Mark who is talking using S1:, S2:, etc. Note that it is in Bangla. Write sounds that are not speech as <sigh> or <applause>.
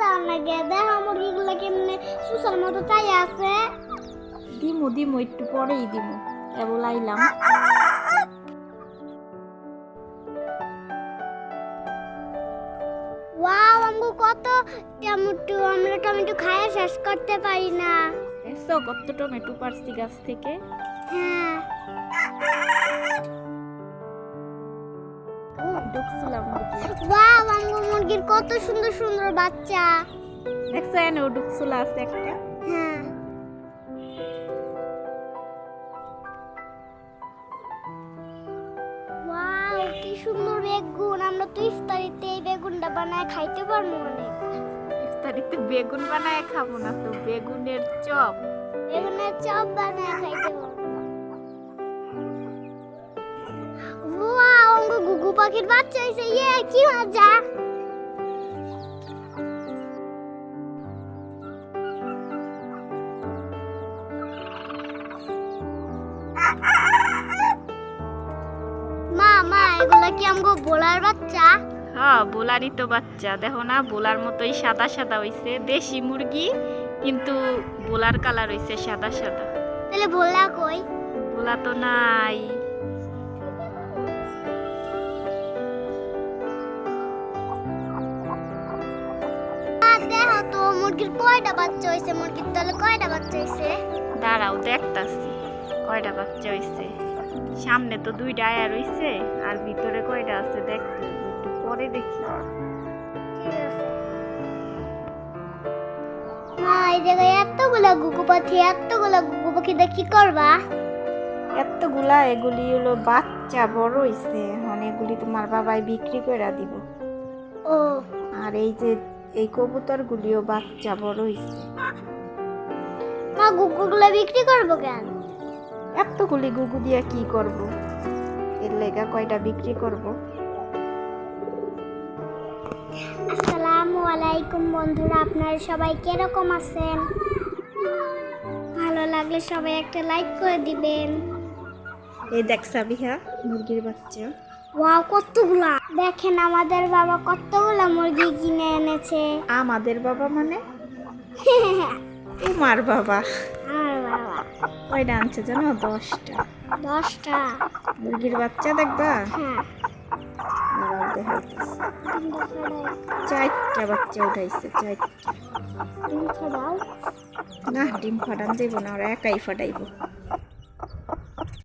S1: দেখো মুরগিগুলো কেমনে সুসার মতো চাই আছে?
S2: দিমু দিমু একটু পরেই দিমু। কেবল আইলাম
S1: ওয়াও আমগো কত টমেটো। আমরা টমেটো খায় শেষ করতে পারি না।
S2: এসো কত টমেটো পারছি গাছ থেকে।
S1: হ্যাঁ।
S2: ঢুকছিলাম
S1: ওয়াও আমগো মুরগির কত সুন্দর সুন্দর বাচ্চা।
S2: দেখছ এনে ও ঢুকছিল আছে একটা।
S1: হ্যাঁ। ওয়াও কি সুন্দর বেগুন। আমরা তো ইফতারিতে এই বেগুনটা বানায় খাইতে পারব অনেক।
S2: ইফতারিতে বেগুন বানায় খাব না তো বেগুনের চপ।
S1: বেগুনের চপ বানায় খাইতে পারব। পাখির বাচ্চা হইছে ইয়ে কি মজা? মা মা এগুলা কি আমগো বোলার বাচ্চা?
S2: হ্যাঁ বোলারই তো বাচ্চা। দেখো না বোলার মতোই সাদা সাদা হইছে দেশি মুরগি কিন্তু বোলার কালার হইছে সাদা সাদা।
S1: তাহলে ভোলা কই?
S2: বোলা তো নাই।
S1: তো মুরগির কয়টা বাচ্চা হইছে? মুরগির তাহলে কয়টা বাচ্চা হইছে?
S2: দাঁড়াও দেখতাছি। কয়টা বাচ্চা হইছে? সামনে তো দুইটা আয়া রইছে আর ভিতরে কয়টা আছে দেখতে একটু পরে দেখি।
S1: মা এই জায়গায় এতগুলা গুগু পাখি এতগুলা গুগু পাখি কি করবা?
S2: এতগুলা এগুলি হলো বাচ্চা বড় হইছে। এখন এগুলি তোমার বাবাই বিক্রি করে দিব।
S1: ও।
S2: আর এই যে এই কবুতরগুলিও বাচ্চা বড় হইছে।
S1: মা গুগুগুলো বিক্রি করব কেন?
S2: এতগুলি গুগু দিয়া কি করব? এর লেগা কয়টা বিক্রি করব?
S1: আসসালামু আলাইকুম বন্ধুরা আপনারা সবাই কীরকম আছেন? ভালো লাগলে সবাই একটা লাইক করে দিবেন।
S2: এই দেখ সাবিহা মুরগির বাচ্চা।
S1: ওয়াও কতগুলা? দেখেন আমাদের বাবা কতগুলা মুরগি কিনে এনেছে।
S2: আমাদের বাবা মানে? <laughs> তোমার বাবা।
S1: আমার বাবা।
S2: কয়টা আনছে জানো? দশটা।
S1: দশটা?
S2: মুরগির বাচ্চা দেখবা?
S1: হ্যাঁ।
S2: চারটা বাচ্চা উঠাইছে চারটা। না ডিম ফাটান যাইব না ওরা একাই ফাটাইব।